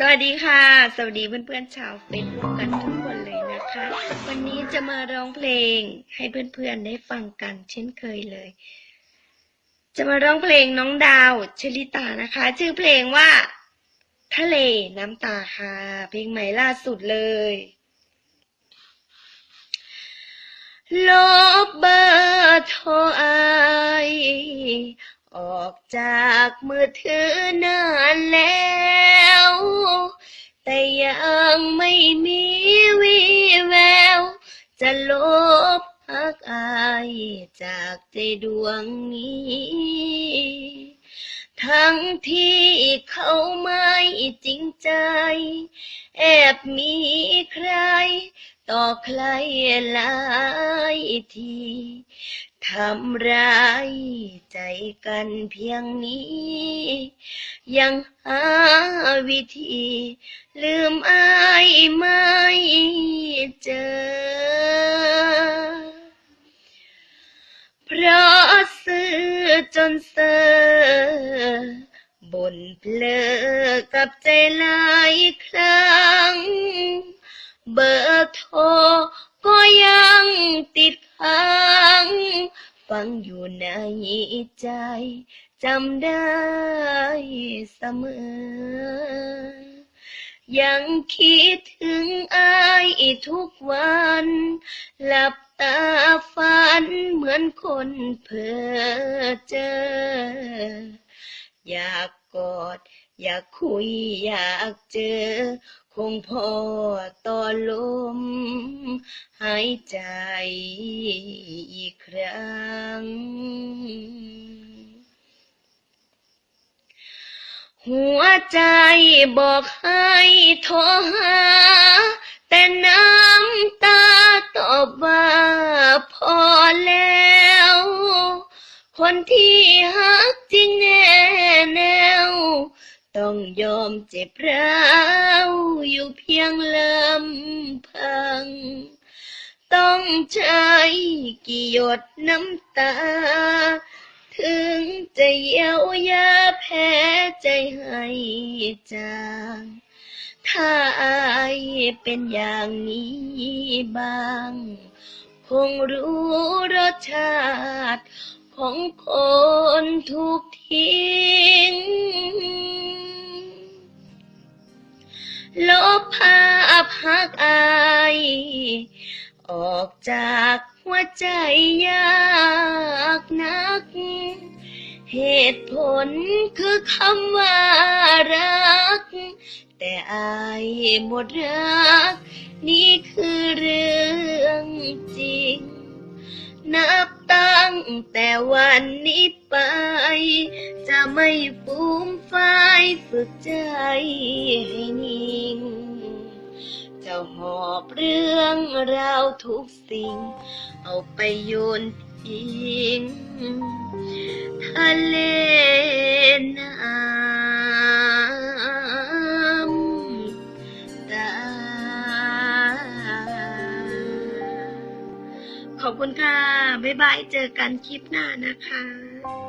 สวัสดีค่ะ สวัสดีเพื่อนๆชาวเฟซบุ๊กกันทุกคนเลยนะคะ วันนี้จะมาร้องเพลงให้เพื่อนๆได้ฟังกันเช่นเคยเลย จะมาร้องเพลงน้องดาวชลิตานะคะ ชื่อเพลงว่า ทะเลน้ำตาค่ะ เพลงใหม่ล่าสุดเลย ลบเบอร์โทรอออกจากมือถือนานแล้ว จะลบพักอายจากใจดวงนี้ ทั้งที่เขาไม่จริงใจ แอบมีใคร ต่อใครหลายทีทำร้ายใจกันเพียงนี้ ยังหาวิธี ลืมอายไม่เจอ จนเซอบนเพลอกับใจหลายครั้ง เบอร์โทรก็ยังติดค้างฟังอยู่ในใจ จำได้เสมอ ยังคิดถึงอายทุกวันหลับ ตาฝันเหมือนคนเพ้อเจอ อยากกอด อยากคุย อยากเจอ คงพอต่อลม หายใจอีกครั้ง หัวใจบอกให้โทร คนที่ฮักจริงแน่แนว ต้องยอมเจ็บร้าวอยู่เพียงลำพัง ต้องใช้กี่หยดน้ำตา ถึงจะเยียวยาแพ้ใจให้จางถ้าอายเป็นอย่างนี้บ้าง คงรู้รสชาติ ของคนถูกทิ้งลบภาพหักอายออกจากหัวใจยากนัก เหตุผลคือคำว่ารัก แต่อายหมดรัก นี่คือเรื่องจริง นับตั้ งแต่วันนี้ไป จะไม่ฟูมไฟายฝึกใจให้นิ่ง จะหอบเรื่องราวทุกสิ่ง เอาไปโยนทิ้งทะเล ขอบคุณค่ะ บ๊ายบาย เจอกันคลิปหน้านะคะ